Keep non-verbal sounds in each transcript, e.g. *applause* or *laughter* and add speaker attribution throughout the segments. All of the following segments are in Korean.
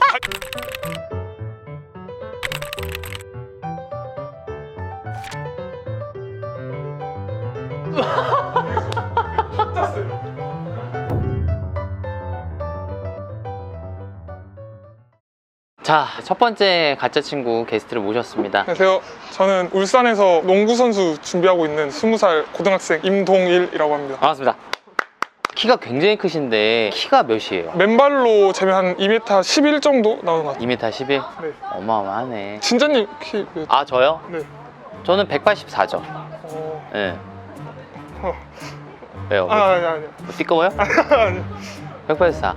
Speaker 1: 가-
Speaker 2: 자, 첫 번째 가짜 친구 게스트를 모셨습니다.
Speaker 1: 안녕하세요. 저는 울산에서 농구 선수 준비하고 있는 20살 고등학생 임동일이라고 합니다.
Speaker 2: 반갑습니다. 키가 굉장히 크신데 키가 몇이에요?
Speaker 1: 맨발로 재면 한 2m 11 정도 나오는 것 같아요.
Speaker 2: 2m 11?
Speaker 1: 네.
Speaker 2: 어마어마하네.
Speaker 1: 진짜님 키 몇?
Speaker 2: 아, 저요?
Speaker 1: 네.
Speaker 2: 저는 184죠.
Speaker 1: 어...
Speaker 2: 예.
Speaker 1: 어.
Speaker 2: 왜요?
Speaker 1: 아 아니 아니
Speaker 2: 뭐 띠꺼워요?
Speaker 1: 아니
Speaker 2: 184.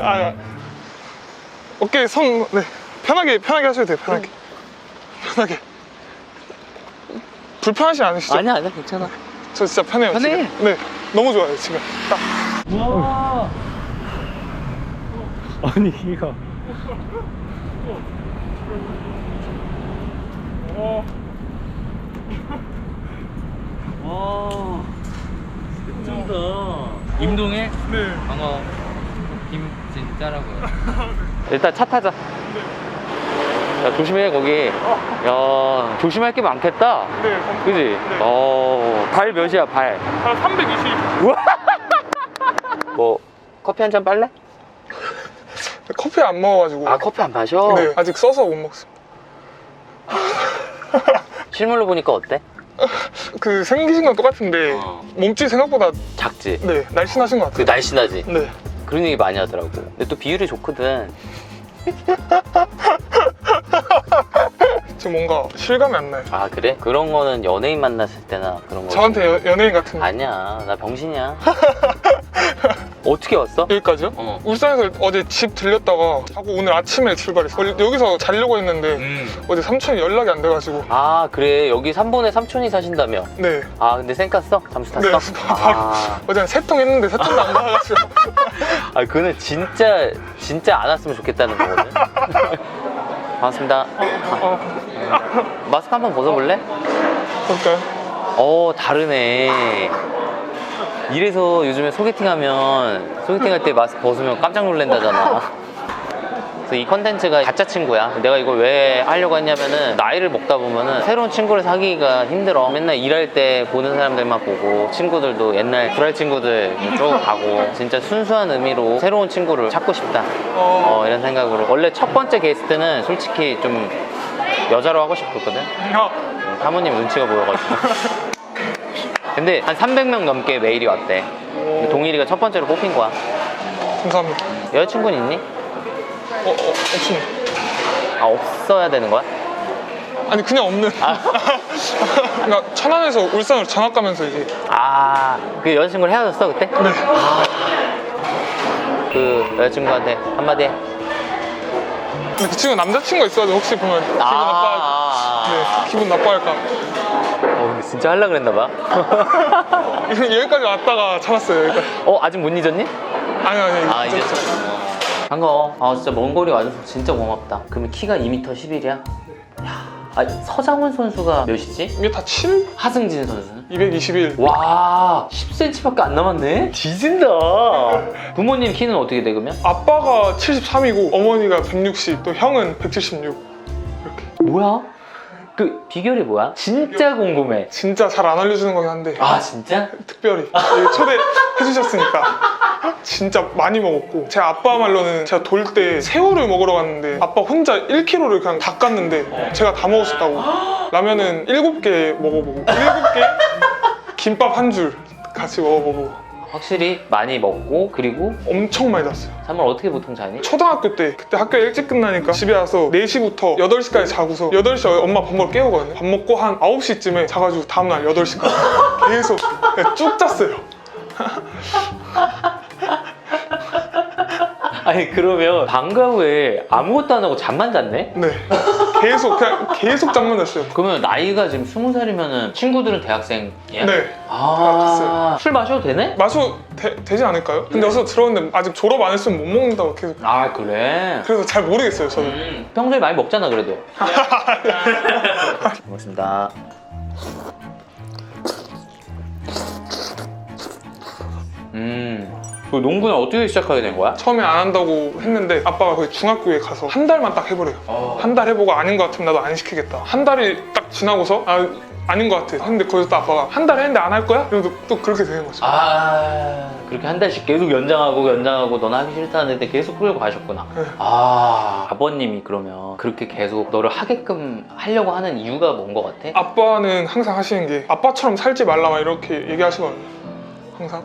Speaker 1: 아니 어깨 손 네. 편하게 편하게 하셔도 돼요. 편하게 편하게 불편하시 않으시죠?
Speaker 2: 아니야, 아니야, 괜찮아.
Speaker 1: 저 진짜 편해요.
Speaker 2: 편해?
Speaker 1: 지금. 네 너무 좋아요 지금. 딱.
Speaker 3: 우와. 아니 이가 와 쩐다 임동해?
Speaker 1: 네.
Speaker 2: 반가워. 김진짜라고요. 일단 차 타자. 야, 조심해, 거기. 야, 조심할 게 많겠다.
Speaker 1: 네. 감사합니다.
Speaker 2: 그지?
Speaker 1: 네.
Speaker 2: 어, 발 몇이야, 발?
Speaker 1: 한 320. *laughs*
Speaker 2: 뭐, 커피 한 잔 빨래?
Speaker 1: 커피 안 먹어가지고.
Speaker 2: 아, 커피 안 마셔?
Speaker 1: 네. 아직 써서 못 먹습니다. *laughs*
Speaker 2: 실물로 보니까 어때?
Speaker 1: 그 생기신 건 똑같은데
Speaker 2: 어.
Speaker 1: 몸집 생각보다
Speaker 2: 작지?
Speaker 1: 네 날씬하신 것
Speaker 2: 그
Speaker 1: 같아요.
Speaker 2: 날씬하지?
Speaker 1: 네.
Speaker 2: 그런 얘기 많이 하더라고. 근데 또 비율이 좋거든. *laughs* *laughs*
Speaker 1: 지금 뭔가 실감이 안 나요.
Speaker 2: 아, 그래? 그런 거는 연예인 만났을 때나 그런 거.
Speaker 1: 저한테 여- 연예인 같은
Speaker 2: 아니야, 나 병신이야. *laughs* 어떻게 왔어?
Speaker 1: 여기까지요?
Speaker 2: 어.
Speaker 1: 울산에서 어제 집 들렸다가 자고 오늘 아침에 출발했어요. 원래 여기서 자려고 했는데
Speaker 2: 음.
Speaker 1: 어제 삼촌이 연락이 안 돼가지고
Speaker 2: 아, 그래. 여기 3번에 삼촌이 사신다며.
Speaker 1: 네.
Speaker 2: 아, 근데 쌩 깠어? 잠수 탔어?
Speaker 1: 네.
Speaker 2: 아, *laughs*
Speaker 1: 어제 한 세 통 했는데 세 통도 안 나와가지고
Speaker 2: 아, 그거는 진짜, 진짜 안 왔으면 좋겠다는 거거든. 반갑습니다.
Speaker 1: 어,
Speaker 2: 마스크 한번 벗어볼래?
Speaker 1: 볼까요?
Speaker 2: 어, 다르네. 이래서 요즘에 소개팅 하면, 소개팅 할 때 마스크 벗으면 깜짝 놀란다잖아. 그래서 이 컨텐츠가 가짜 친구야. 내가 이걸 왜 하려고 했냐면은, 나이를 먹다 보면은 새로운 친구를 사귀기가 힘들어. 맨날 일할 때 보는 사람들만 보고, 친구들도 옛날 불알 친구들 쭉 가고, 진짜 순수한 의미로 새로운 친구를 찾고 싶다.
Speaker 1: 어,
Speaker 2: 어, 이런 생각으로. 원래 첫 번째 게스트는 솔직히 좀 여자로 하고 싶었거든.
Speaker 1: 아,
Speaker 2: 사모님 눈치가 보여가지고. *laughs* 근데 한 300명 넘게 메일이 왔대. 동일이가 첫 번째로 뽑힌 거야.
Speaker 1: 감사합니다.
Speaker 2: 여자친구는 있니?
Speaker 1: 어, 어, 없습니다.
Speaker 2: 아, 없어야 되는 거야?
Speaker 1: 아니 그냥 없는.
Speaker 2: 아. *laughs*
Speaker 1: 그러니까 천안에서 울산으로 전학 가면서 이제
Speaker 2: 아, 그 여자친구랑 헤어졌어, 그때?
Speaker 1: 네.
Speaker 2: 그 여자친구한테 한마디 해.
Speaker 1: 근데 그 친구 남자친구가 있어가지고 혹시 보면 기분 나빠.
Speaker 2: 아,
Speaker 1: 네, 기분 나빠할까.
Speaker 2: 어, 근데 진짜 하려고 그랬나 봐. *laughs*
Speaker 1: 여기까지 왔다가 참았어요. 여기까지.
Speaker 2: 어, 아직 못 잊었니?
Speaker 1: 아니 아니.
Speaker 2: 아, 이제. 반가워. 아, 진짜 먼 거리 와줘서 진짜 고맙다. 그러면 키가 2m 11이야? 야, 아, 서장훈 선수가 몇이지?
Speaker 1: 이게 다 7?
Speaker 2: 하승진 선수는?
Speaker 1: 221.
Speaker 2: 와 10cm밖에 안 남았네 뒤진다 *laughs* 부모님 키는 어떻게 돼 그러면?
Speaker 1: 아빠가 73이고 어머니가 160, 또 형은 176. 이렇게.
Speaker 2: 뭐야? 그 비결이 뭐야? 진짜 궁금해.
Speaker 1: 진짜 잘 안 알려주는 거긴 한데.
Speaker 2: 아 진짜?
Speaker 1: 특별히. 여기 초대해 주셨으니까. 진짜 많이 먹었고. 제 아빠 말로는 제가 돌 때 새우를 먹으러 갔는데 아빠 혼자 1kg를 그냥 다 깠는데 제가 다 먹었었다고. 라면은 7개 먹어보고. 7개? 김밥 한 줄 같이 먹어보고
Speaker 2: 확실히 많이 먹고 그리고
Speaker 1: 엄청 많이 잤어요.
Speaker 2: 잠을 어떻게 보통 자니?
Speaker 1: 초등학교 때 그때 학교 일찍 끝나니까 집에 와서 4시부터 8시까지 자고서 8시에 엄마 밥 먹으러 깨우거든요. 밥 먹고 한 9시쯤에 자가지고 다음날 8시까지. *laughs* 계속 그냥 쭉 잤어요 *laughs*
Speaker 2: 아니 그러면 방과 후에 아무것도 안 하고 잠만 잤네?
Speaker 1: 네. 계속 그냥 계속 잠만 잤어요.
Speaker 2: 그러면 나이가 지금 20살이면은 친구들은 대학생이야?
Speaker 1: 네.
Speaker 2: 아, 술 마셔도 되네?
Speaker 1: 마셔 되, 되지 않을까요? 근데 여기서 들었는데 아직 졸업 안 했으면 못 먹는다고 계속.
Speaker 2: 아 그래?
Speaker 1: 그래서 잘 모르겠어요 저는.
Speaker 2: 음, 평소에 많이 먹잖아 그래도. *laughs* 고맙습니다. 음 그 농구는 어떻게 시작하게 된 거야?
Speaker 1: 처음에 안 한다고 했는데 아빠가 거기 중학교에 가서 한 달만 딱 해보래요. 한달 해보고 아닌 것 같으면 나도 안 시키겠다. 한 달이 딱 지나고서 아 아닌 것 같아. 근데 거기서 또 아빠가 한 달 했는데 안 할 거야? 이러면서 또 그렇게 되는 거죠.
Speaker 2: 아 그렇게 한 달씩 계속 연장하고 연장하고 넌 하기 싫다는데 계속 끌고 가셨구나
Speaker 1: 네.
Speaker 2: 아 아버님이 그러면 그렇게 계속 너를 하게끔 하려고 하는 이유가 뭔거 같아?
Speaker 1: 아빠는 항상 하시는 게 아빠처럼 살지 말라 막 이렇게 얘기하시거든요. 항상.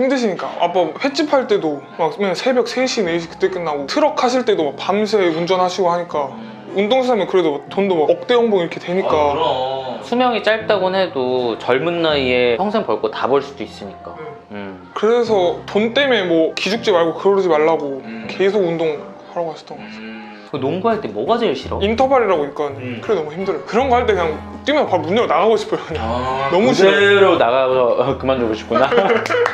Speaker 1: 힘드시니까 아빠 횟집 할 때도 막 맨날 새벽 3시, 4시 그때 끝나고 트럭 하실 때도 막 밤새 운전하시고 하니까 운동선수면 그래도 돈도 막 억대 연봉 이렇게 되니까
Speaker 2: 아, 그럼 수명이 짧다곤 해도 젊은 나이에 평생 벌 거 다 벌 수도 있으니까
Speaker 1: 네.
Speaker 2: 음.
Speaker 1: 그래서 돈 때문에 뭐 기죽지 말고 그러지 말라고
Speaker 2: 음.
Speaker 1: 계속 운동하라고 하셨던 것 같아요.
Speaker 2: 그 농구할 때 뭐가 제일 싫어?
Speaker 1: 인터벌이라고 있거든요.
Speaker 2: 음.
Speaker 1: 그래 너무 힘들어요. 그런 거 할 때 그냥 뛰면 바로 문 열어 나가고 싶어요. 그냥. *laughs* 너무
Speaker 2: 그대로 나가서 어, 그만두고 싶구나. *laughs*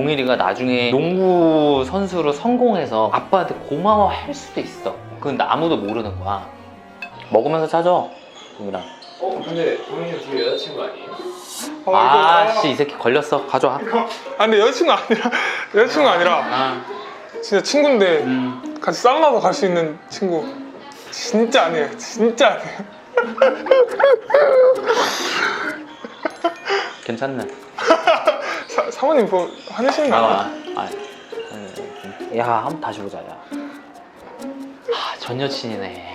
Speaker 2: 동일이가 나중에 농구 선수로 성공해서 아빠한테 고마워할 수도 있어. 그건 아무도 모르는 거야. 먹으면서 찾아. 동일아.
Speaker 3: 어 근데 동현이 둘이 여자친구 아니에요?
Speaker 1: 어, 이거-
Speaker 2: 아씨 이 새끼 걸렸어. 가져와.
Speaker 1: 아 근데 여자친구 아니라 여자친구 아니라
Speaker 2: 아,
Speaker 1: 진짜 친구인데
Speaker 2: 음.
Speaker 1: 같이 사우나도 갈 수 있는 친구 진짜 아니에요. 진짜 아니에요.
Speaker 2: 괜찮네. *laughs*
Speaker 1: 사, 사모님 뭐 화내시는 거
Speaker 2: 나와.
Speaker 1: 아니에요?
Speaker 2: 아, 음. 야, 한번 다시 보자, 야. 아, 전 여친이네.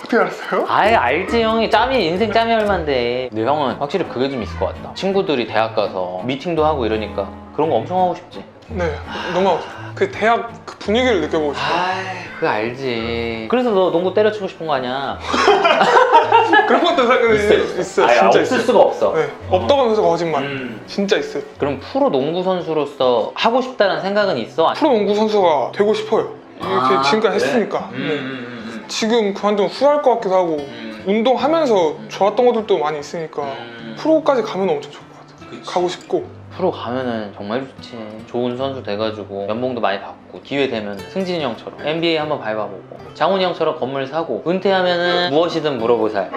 Speaker 1: 어떻게 알았어요?
Speaker 2: 아예 알지 형이 짬이 인생 짬이 얼만데 근데 형은 확실히 그게 좀 있을 것 같다 친구들이 대학 가서 미팅도 하고 이러니까 그런 거 엄청 하고 싶지
Speaker 1: 네 너무. 그 대학 그 분위기를 느껴보고 싶어요.
Speaker 2: 아이 그거 알지 그래서 너 농구 때려치고 싶은 거 아니야 *laughs* *laughs*
Speaker 1: 그런 것도 사실 있어요.
Speaker 2: 아예
Speaker 1: 진짜
Speaker 2: 없을
Speaker 1: 있어요.
Speaker 2: 수가 없어
Speaker 1: 네 없다고 하면서 거짓말.
Speaker 2: 음.
Speaker 1: 진짜 있어요.
Speaker 2: 그럼 프로 농구 선수로서 하고 싶다는 생각은 있어?
Speaker 1: 프로 농구 선수가 되고 싶어요. 이렇게
Speaker 2: 아,
Speaker 1: 지금까지
Speaker 2: 그래?
Speaker 1: 했으니까.
Speaker 2: 음,
Speaker 1: 네.
Speaker 2: 음,
Speaker 1: 지금 그만두면 후회할 것 같기도 하고
Speaker 2: 음,
Speaker 1: 운동하면서 좋았던 것들도 많이 있으니까
Speaker 2: 음.
Speaker 1: 프로까지 가면 엄청 좋을 것 같아요.
Speaker 2: 그치.
Speaker 1: 가고 싶고
Speaker 2: 프로 가면은 정말 좋지 좋은 선수 돼가지고 연봉도 많이 받고 기회 되면 승진이 형처럼 NBA 한번 밟아보고 장훈이 형처럼 건물 사고 은퇴하면은 무엇이든 물어보살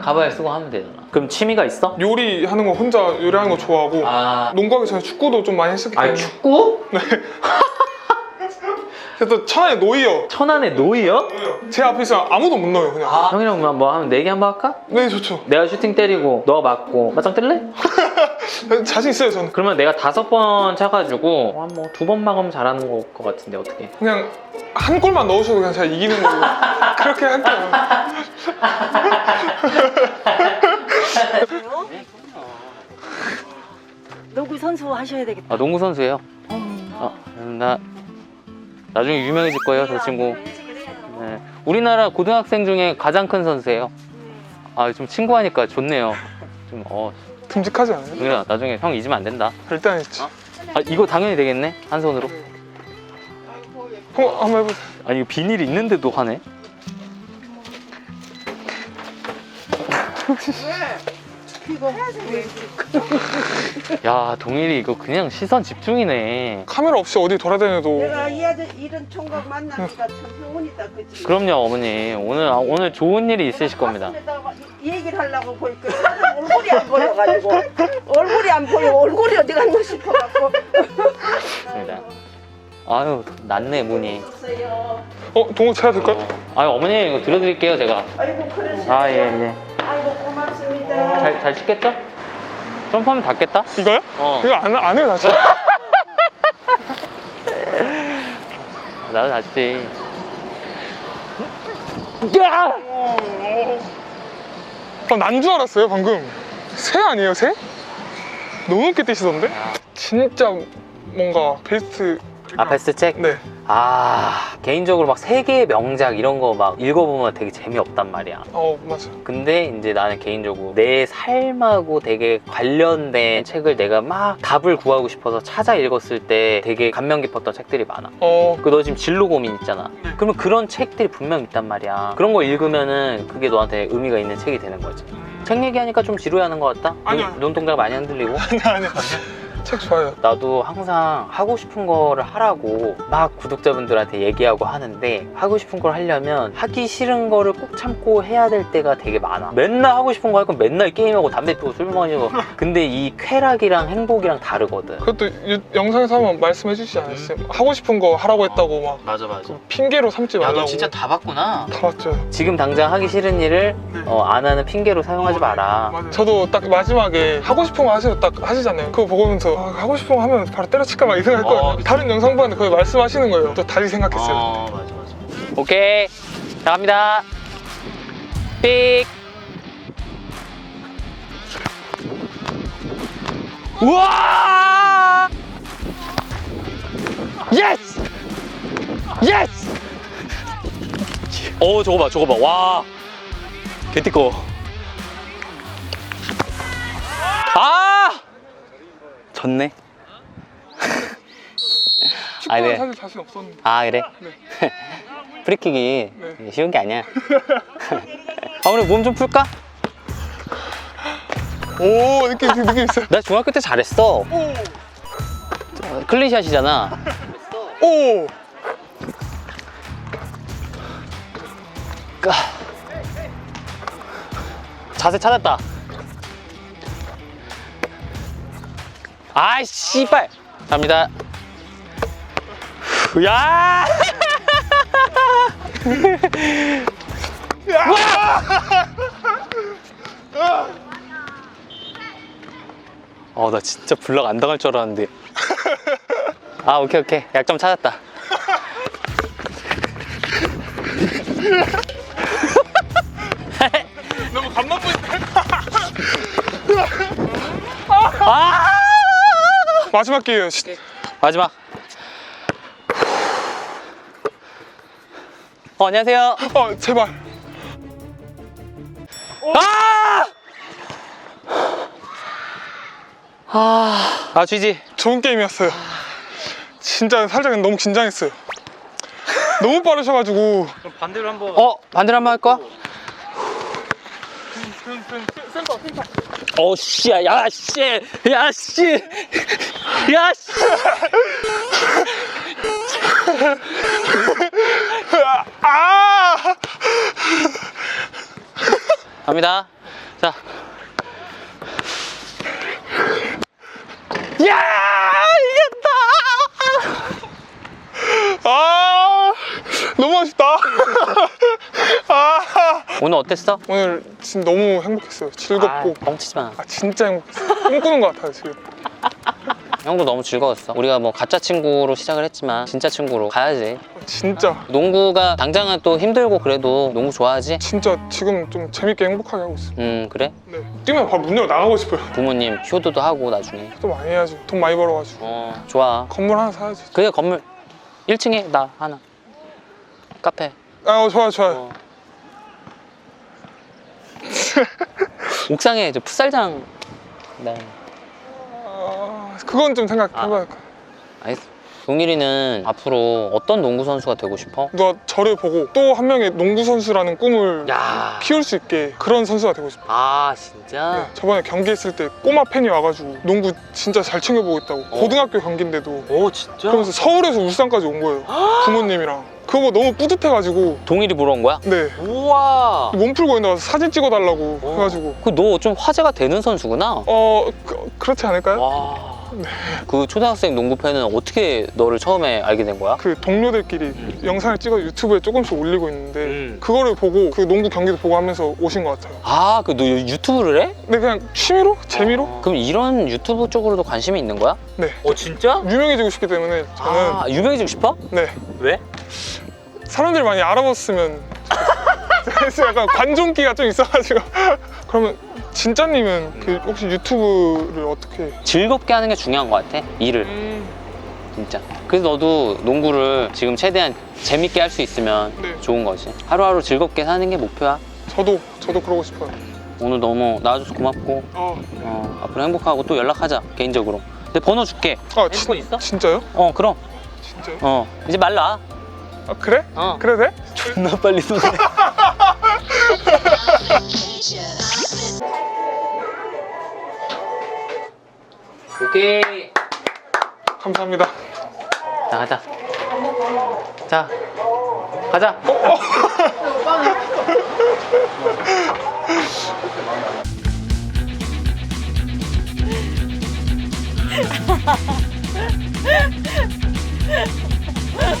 Speaker 2: 가발 쓰고 하면 되잖아 그럼 취미가 있어?
Speaker 1: 요리하는 거 혼자 요리하는 거 좋아하고
Speaker 2: 아,
Speaker 1: 농구하기 전에 축구도 좀 많이 했었기 때문에
Speaker 2: 아 축구? *laughs*
Speaker 1: 그래서 또 천안에 놓이요.
Speaker 2: 천안의 노이요?
Speaker 1: 제 앞에 있으면 아무도 못 넣어요 그냥.
Speaker 2: 아, 형이랑 뭐, 뭐 하면 내기 한번 할까?
Speaker 1: 네 좋죠.
Speaker 2: 내가 슈팅 때리고 너가 맞고 맞짱 뜰래? *laughs* *laughs*
Speaker 1: 자신 있어요 저는.
Speaker 2: 그러면 내가 다섯 번 차가지고 한 뭐 두번 막으면 잘하는 거 것 같은데 어떻게?
Speaker 1: 그냥 한 골만 넣으셔도 그냥 제가 이기는 걸로 *laughs* 그렇게 할게요. *laughs*
Speaker 4: 농구 선수 하셔야 되겠다.
Speaker 2: 아 농구 선수예요. 아, 나 나중에 유명해질 거예요, 저 친구. 네. 우리나라 고등학생 중에 가장 큰 선수예요. 아, 좀 친구하니까 좋네요. 좀 어,
Speaker 1: 듬직하지 않아요?
Speaker 2: 동일아, 나중에 형 잊으면 안 된다.
Speaker 1: 일단 있지.
Speaker 2: 아, 이거 당연히 되겠네. 한 손으로.
Speaker 1: 어, 한번 해보세요.
Speaker 2: 아니, 이거 비닐이 있는데도 하네. 야, 동일이 이거 그냥 시선 집중이네.
Speaker 1: 카메라 없이 어디 돌아다녀도
Speaker 5: 내가 이 아저 이런 총각 만나니까 참 행운이다 그치?
Speaker 2: 그럼요, 어머니. 오늘 아, 오늘 좋은 일이 있으실 겁니다.
Speaker 5: 가슴에다가 이- 이 얘기를 하려고 보니까 사람 얼굴이 안 보여가지고 얼굴이 안 보여 얼굴이 어디 갔나 싶어갖고
Speaker 2: 맞습니다. 아유, 낫네, 문이.
Speaker 5: 없어요.
Speaker 1: 어, 동호 제가 될까요?
Speaker 2: 아유, 어머니 이거 드려드릴게요, 제가.
Speaker 5: 아이고 그러시
Speaker 2: 아, 예, 예.
Speaker 5: 아이고 고맙습니다
Speaker 2: 잘, 잘 씻겠죠? 점프하면 닿겠다?
Speaker 1: 이거요?
Speaker 2: 어.
Speaker 1: 이거 안, 안 해요, 다시. *laughs*
Speaker 2: 나도 닿지.
Speaker 1: 어, 난줄 알았어요, 방금. 새 아니에요, 새? 너무 높게 뛰시던데? 진짜 뭔가 베스트.
Speaker 2: 아, 베스트 책?
Speaker 1: 네.
Speaker 2: 아, 개인적으로 막 세계의 명작 이런 거 막 읽어보면 되게 재미없단 말이야.
Speaker 1: 어, 맞아.
Speaker 2: 근데 이제 나는 개인적으로 내 삶하고 되게 관련된 책을 내가 막 답을 구하고 싶어서 찾아 읽었을 때 되게 감명 깊었던 책들이 많아.
Speaker 1: 어,
Speaker 2: 그 너 지금 진로 고민 있잖아. 그러면 그런 책들이 분명 있단 말이야. 그런 거 읽으면은 그게 너한테 의미가 있는 책이 되는 거지. 책 얘기하니까 좀 지루해하는 것 같다?
Speaker 1: 아니요.
Speaker 2: 눈, 눈동자 많이 흔들리고. *laughs*
Speaker 1: 아니, 아니. 책 좋아요.
Speaker 2: 나도 항상 하고 싶은 거를 하라고 막 구독자분들한테 얘기하고 하는데 하고 싶은 걸 하려면 하기 싫은 거를 꼭 참고 해야 될 때가 되게 많아 맨날 하고 싶은 거 할 건 맨날 게임하고 담배 피우고 술 마시고 *laughs* 근데 이 쾌락이랑 행복이랑 다르거든
Speaker 1: 그것도 유- 영상에서 한번 말씀해 주시지 않았어요? 하고 싶은 거 하라고 했다고 막
Speaker 2: 맞아 맞아
Speaker 1: 그 핑계로 삼지 말라고.
Speaker 2: 다 봤구나
Speaker 1: 다 봤죠.
Speaker 2: 지금 당장 하기 싫은 일을 어, 안 하는 핑계로 사용하지 마라
Speaker 1: 맞아요. 저도 딱 마지막에 하고 싶은 거 하세요 딱 하시잖아요. 그거 보면서 아, 하고 싶은 거 하면 바로 때려칠까 막 이 생각했거든요.
Speaker 2: 어, 그치.
Speaker 1: 다른 영상 봤는데 거기 말씀하시는 거예요. 또 다시 생각했어요.
Speaker 2: 어, 맞아, 맞아. 오케이. 자, 갑니다. 삑. 우와! 예스! 예스! 어, 저거 봐, 저거 봐. 와. 개띠꺼. 아! 졌네.
Speaker 1: 축구는
Speaker 2: 네.
Speaker 1: 사실 자신 없었는데.
Speaker 2: 아 그래?
Speaker 1: 네. *laughs*
Speaker 2: 프리킥이
Speaker 1: 네.
Speaker 2: 쉬운 게 아니야 *laughs* 아 오늘 몸좀 풀까?
Speaker 1: 오 느낌 느낌 있어요.
Speaker 2: 나 중학교 때 잘했어
Speaker 1: 오.
Speaker 2: 클린샷이잖아
Speaker 1: 오.
Speaker 2: 자세 찾았다 아이 씨발 갑니다 야 어, 나 진짜 불락 안 당할 줄 알았는데. 아, 오케이, 오케이. 약점 찾았다.
Speaker 1: 마지막 기회예요. 시-
Speaker 2: 마지막. 어, 안녕하세요.
Speaker 1: 어 제발.
Speaker 2: 아! 아, 아, 쥐지.
Speaker 1: 좋은 게임이었어요. 진짜 살짝 너무 긴장했어요. 너무 빠르셔가지고.
Speaker 3: 반대로 한번
Speaker 2: 어, 반대로 한번 할까? 어, 씨, 야, 야, 씨, 야, 씨, 야, 씨.
Speaker 1: 아!
Speaker 2: 갑니다. 자. 야, 이겼다!
Speaker 1: 아! 너무 아쉽다. *laughs* 아!
Speaker 2: 오늘 어땠어?
Speaker 1: 오늘 진짜 너무 행복했어요. 즐겁고.
Speaker 2: 아, 뻥치지 마.
Speaker 1: 아 진짜 행복했어요. 꿈꾸는 것 같아요 지금. *laughs*
Speaker 2: 형도 너무 즐거웠어. 우리가 뭐 가짜 친구로 시작을 했지만 진짜 친구로 가야지.
Speaker 1: 진짜
Speaker 2: 농구가 당장은 또 힘들고 그래도 농구 좋아하지?
Speaker 1: 진짜 지금 좀 재밌게 행복하게 하고 있어요.
Speaker 2: 음 그래?
Speaker 1: 네. 뛰면 바로 문 열고 나가고 싶어요.
Speaker 2: 부모님 효도도 하고 나중에.
Speaker 1: 또 많이 해야지. 돈 많이 벌어가지고
Speaker 2: 어 좋아.
Speaker 1: 건물 하나 사야지.
Speaker 2: 그게 건물 1층에 나 하나. 카페.
Speaker 1: 아 어, 좋아요 좋아 요.
Speaker 2: 어. *laughs* 옥상에 저 풋살장. 네.
Speaker 1: 아, 그건 좀 생각해봐야 돼.
Speaker 2: 알겠어. 동일이는 앞으로 어떤 농구 선수가 되고 싶어?
Speaker 1: 누가 저를 보고 또 한 명의 농구 선수라는 꿈을
Speaker 2: 야.
Speaker 1: 키울 수 있게 그런 선수가 되고 싶어요.
Speaker 2: 아 진짜?
Speaker 1: 네, 저번에 경기했을 때 꼬마 팬이 와가지고 농구 진짜 잘 챙겨보고 있다고 고등학교 경기인데도
Speaker 2: 오 진짜?
Speaker 1: 그러면서 서울에서 울산까지 온 거예요 *gasps* 부모님이랑 그거 보고 너무 뿌듯해가지고
Speaker 2: 동일이 보러 온 거야?
Speaker 1: 네
Speaker 2: 우와.
Speaker 1: 몸 풀고 있는 가서 사진 찍어달라고
Speaker 2: 어.
Speaker 1: 해가지고
Speaker 2: 그 너 좀 화제가 되는 선수구나.
Speaker 1: 어 그, 그렇지 않을까요?
Speaker 2: 와. 그 초등학생 농구 팬은 어떻게 너를 처음에 알게 된 거야?
Speaker 1: 그 동료들끼리 영상을 찍어 유튜브에 조금씩 올리고 있는데
Speaker 2: 음.
Speaker 1: 그거를 보고 그 농구 경기도 보고 하면서 오신 것 같아요
Speaker 2: 아, 그 너 유튜브를 해?
Speaker 1: 근데 그냥 취미로? 재미로?
Speaker 2: 어, 그럼 이런 유튜브 쪽으로도 관심이 있는 거야?
Speaker 1: 네
Speaker 2: 어, 진짜?
Speaker 1: 유명해지고 싶기 때문에 저는
Speaker 2: 아, 유명해지고 싶어?
Speaker 1: 네
Speaker 2: 왜?
Speaker 1: 사람들이 많이 알아봤으면 그래서 약간 관종기가 좀 있어가지고 그러면 진짜님은 그 혹시 유튜브를 어떻게
Speaker 2: 즐겁게 하는 게 중요한 것 같아. 일을 진짜. 그래서 너도 농구를 지금 최대한 재밌게 할 수 있으면
Speaker 1: 네.
Speaker 2: 좋은 거지. 하루하루 즐겁게 사는 게 목표야.
Speaker 1: 저도 저도 그러고 싶어요
Speaker 2: 오늘 너무 나와줘서 고맙고
Speaker 1: 어,
Speaker 2: 어, 앞으로 행복하고 또 연락하자 개인적으로. 내 번호 줄게.
Speaker 1: 아
Speaker 2: 핸드폰 있어?
Speaker 1: 진짜요?
Speaker 2: 어, 그럼.
Speaker 1: 진짜요?
Speaker 2: 어, 이제 말 놔.
Speaker 1: 아 그래?
Speaker 2: 어.
Speaker 1: 그래 돼?
Speaker 2: 존나 빨리 노네 오케이
Speaker 1: 감사합니다.
Speaker 2: 나가자 자 가자 어, 어.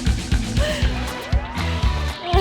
Speaker 2: *laughs*